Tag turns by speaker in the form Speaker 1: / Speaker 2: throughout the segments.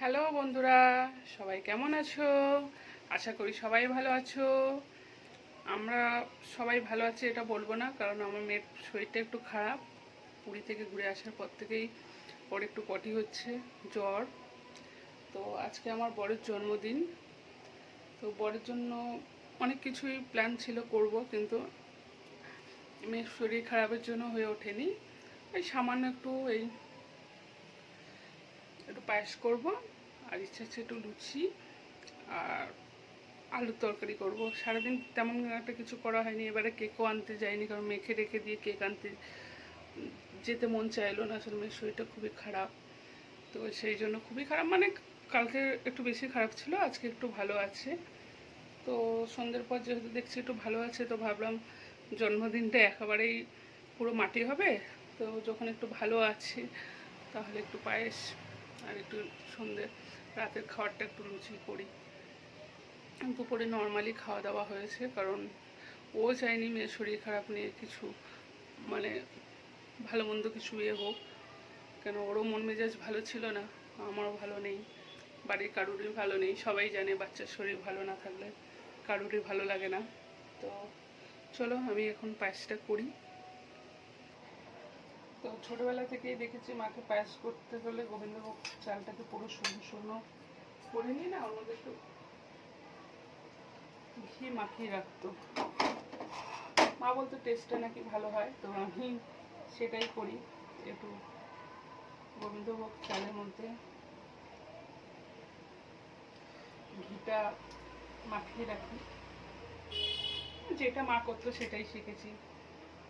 Speaker 1: Hello বন্ধুরা, সবাই কেমন আছো? আশা করি সবাই ভালো আছো। আমরা সবাই ভালো আছি, এটা বলব না, কারণ আমার মেয়ের শরীরটা একটু খারাপ। পুরী থেকে ঘুরে আসার পর থেকেই ওর একটু পটি হচ্ছে, জ্বর। তো আজকে আমার বরের জন্মদিন। তো বরের জন্য অনেক কিছুই প্ল্যান ছিল করব, কিন্তু মেয়ের শরীর খারাপের জন্য হয়ে ওঠেনি। এই সামান্য একটু এই একটু পায়েস করব, আর ইচ্ছা আছে একটু লুচি আর আলুর তরকারি করব। সারাদিন তেমন একটা কিছু করা হয়নি, এবারে কেকও আনতে যাইনি, কারণ মেখে রেখে দিয়ে কেক আনতে যেতে মন চাইলো না, আসলে মেয়ের শরীরটা খুবই খারাপ। তো সেই জন্য খুবই খারাপ মানে কালকে একটু বেশি খারাপ ছিল, আজকে একটু ভালো আছে। তো সন্ধ্যের পর যেহেতু দেখছি একটু ভালো আছে, তো ভাবলাম জন্মদিনটা একেবারেই পুরো মাটি হবে। তো যখন একটু ভালো আছে, তাহলে একটু পায়েস আর একটু সন্ধে, রাতের খাবারটা একটু লুচি করি। দুপুরে নর্মালি খাওয়া দাওয়া হয়েছে, কারণ ও চায়নি মেয়ের শরীর খারাপ নিয়ে কিছু মানে ভালো মন্দ কিছু ইয়ে হোক। কেন ওরও মন মেজাজ ভালো ছিল না, আমারও ভালো নেই। বাড়ির কারুরই ভালো নেই, সবাই জানে বাচ্চার শরীর ভালো না থাকলে কারুরই ভালো লাগে না। তো চলো আমি এখন পায়েসটা করি। তো ছোটবেলা থেকেই দেখেছি মাকে পায়েস করতে হলে গোবিন্দভোগ চালটাকে পুরো শূন্য শূন্য করে নিয়ে না ওর মধ্যে একটু ঘি মাখিয়ে রাখতো। মা বলতো টেস্টটা নাকি ভালো হয়। তো আমি সেটাই করি একটু গোবিন্দভোগ চালের মধ্যে ঘিটা মাখিয়ে রাখি। যেটা মা করতো সেটাই শিখেছি।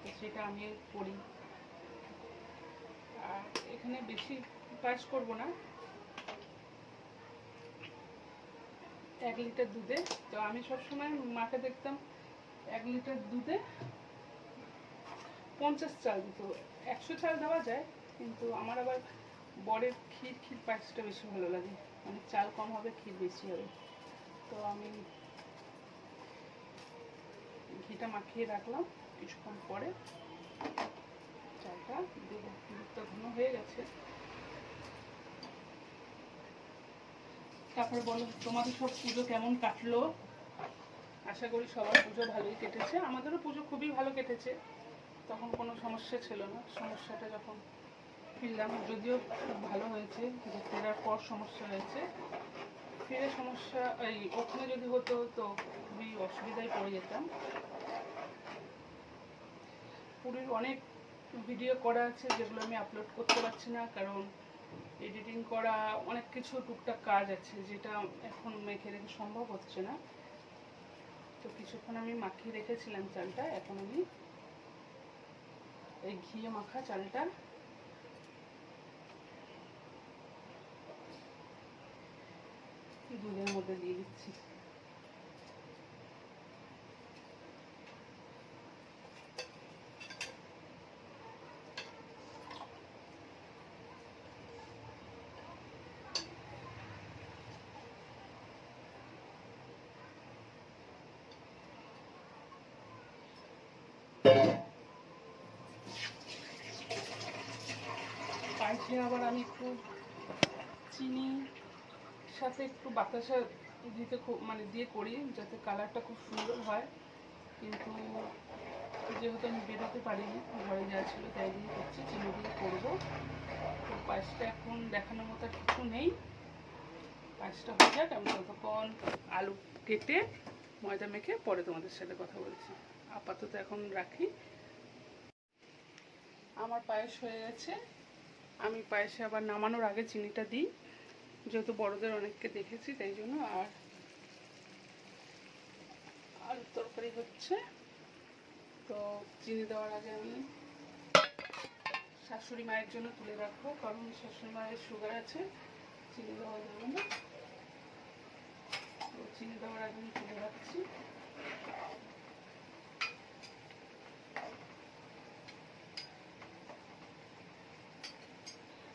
Speaker 1: তো সেটা আমি করি। আর এখানে বেশি পাস করব না। এক লিটার দুধে। তো আমি সবসময় মাকে দেখতাম এক লিটার দুধে পঞ্চাশ চাল দিত। একশো চাল দেওয়া যায়, কিন্তু আমার আবার বরের ক্ষীর ক্ষীর পায়েসটা বেশি ভালো লাগে। মানে চাল কম হবে, ক্ষীর বেশি হবে। তো আমি ঘিটা মাখিয়ে রাখলাম কিছুক্ষণ পরে। দেবো দুধটা ঘন হয়ে গেছে। তারপরে বলো, তোমাদের সব পুজো কেমন কাটলো? আশা করি সবার পুজো ভালোই কেটেছে। আমাদেরও পুজো খুবই ভালো কেটেছে। তখন কোনো সমস্যা ছিল না। সমস্যাটা যখন ফিরলাম, যদিও খুব ভালো হয়েছে যে ফেরার পর সমস্যা হয়েছে। ফিরে সমস্যা, এই ওখানে যদি হতো, তো খুবই অসুবিধায় পড়ে যেতাম। পুরীর অনেক ভিডিও করা আছে যেগুলো আমি আপলোড করতে পারছি না, কারণ এডিটিং করা, অনেক কিছু টুকটাক কাজ আছে যেটা এখন মেখে রেখে সম্ভব হচ্ছে না। তো কিছুক্ষণ আমি মাখিয়ে রেখেছিলাম চালটা, এখন আমি এই ঘিয়ে মাখা চালটা দুধের মধ্যে দিয়ে দিচ্ছি। পায়েসে আবার আমি একটু চিনি সাথে একটু বাতাসা দিতে খুব মানে দিয়ে করি, যাতে কালারটা খুব সুন্দর হয়। কিন্তু যেহেতু আমি বেরোতে পারিনি, ঘরে যা ছিল তাই দিয়ে করছি, চিনি দিয়ে করব। তো পায়েসটা এখন দেখানোর মতো কিছু নেই। পায়েসটা হয়ে যাক, আমি ততক্ষণ আলু কেটে ময়দা মেখে পরে তোমাদের সাথে কথা বলছি। আপাতত এখন রাখি। আমার পায়েস হয়ে গেছে। আমি পায়েসে আবার নামানোর আগে চিনিটা দিই। যেহেতু বড়দের অনেককে দেখেছি, তাই জন্য আর আলুর তরকারি হচ্ছে। তো চিনি দেওয়ার আগে আমি শাশুড়ি মায়ের জন্য তুলে রাখব, কারণ শাশুড়ি মায়ের সুগার আছে, চিনি দেওয়া যাবে না। তো চিনি দেওয়ার আগে আমি তুলে রাখছি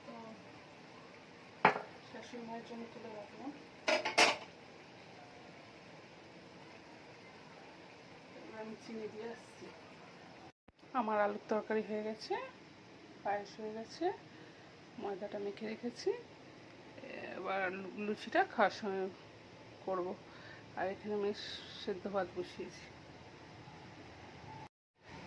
Speaker 1: তো মায়ের জন্য তুলে রাখলাম আমি চিনি দিয়ে আসছি আমার আলুর তরকারি হয়ে গেছে, পায়েস হয়ে গেছে, ময়দাটা মেখে রেখেছি। এবার লুচিটা খাওয়ার সময় করব। আর এখানে আমি সেদ্ধ ভাত বসিয়েছি।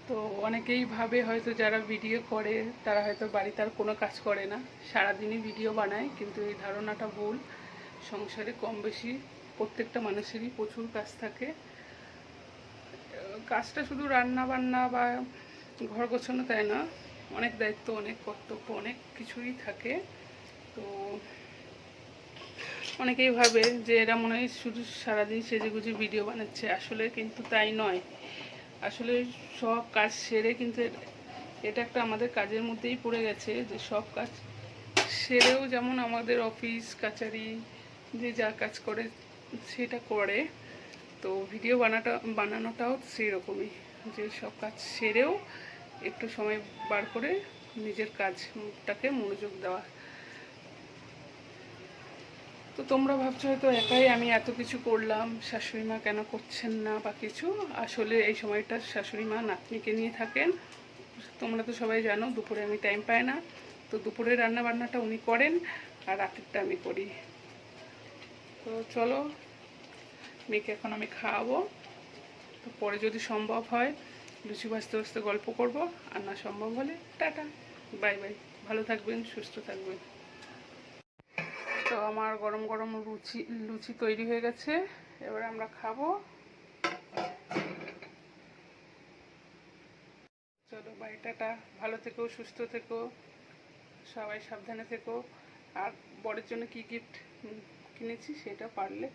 Speaker 1: তো অনেকেই ভাবে হয়তো যারা ভিডিও করে, তারা হয়তো বাড়িতে আর কোনো কাজ করে না। সারাদিনই ভিডিও বানায়, কিন্তু এই ধারণাটা ভুল। সংসারে কম বেশি প্রত্যেকটা মানুষেরই প্রচুর কাজ থাকে। কাজটা শুধু রান্না বান্না বা ঘর গোছানো তাই না, অনেক দায়িত্ব, অনেক কর্তব্য, অনেক কিছুই থাকে। তো অনেকেই ভাবে যে এরা মনে হয় শুধু সারাদিন সেজেগুজে ভিডিও বানাচ্ছে। আসলে কিন্তু তাই নয়। আসলে সব কাজ সেরে কিন্তু এটা একটা আমাদের কাজের মধ্যেই পড়ে গেছে যে সব কাজ সেরেও যেমন আমাদের অফিস, কাচারি, যে যা কাজ করে সেটা করে। তো ভিডিও বানাটা, বানানোটাও সেই রকমই যে সব কাজ সেরেও একটু সময় বার করে নিজের কাজটাকে মনোযোগ দেওয়া। তো তোমরা ভাবছ হয়তো একাই আমি এত কিছু করলাম শাশুড়ি মা কেন করছেন না বা কিছু? আসলে এই সময়টা শাশুড়ি মা নাতনিকে নিয়ে থাকেন। তোমরা তো সবাই জানো, দুপুরে আমি টাইম পাই না। তো দুপুরে রান্না বান্নাটা উনি করেন আর রাতেরটা আমি করি। তো চলো, মেয়েকে এখন আমি খাওয়াবো। তো পরে যদি সম্ভব হয়, লুচি ভাজতে ভাজতে গল্প করব। আর না সম্ভব হলে টাটা, বাই বাই। ভালো থাকবেন, সুস্থ থাকবেন। তো আমার গরম গরম লুচি লুচি তৈরি হয়ে গেছে। এবার আমরা খাব। চলো বাই টাটা। ভালো থেকো, সুস্থ থেকো। সবাই সাবধানে থেকো। আর বরের জন্য কি গিফট কিনেছি সেটা পারলে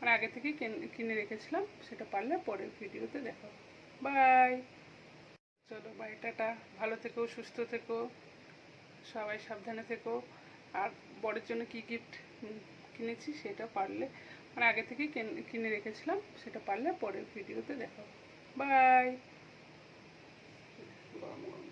Speaker 1: মানে আগে থেকেই কেন- রেখেছিলাম, সেটা পারলে পরের ভিডিওতে দেখো বাই! চলো বাই টাটা। ভালো থেকো, সুস্থ থেকো। সবাই সাবধানে থেকো। আর বরের জন্য কি গিফট কিনেছি সেটা পারলে মানে আগে থেকে কিনে রেখেছিলাম, সেটা পারলে পরের ভিডিওতে দেখাবো। বাই গরম গরম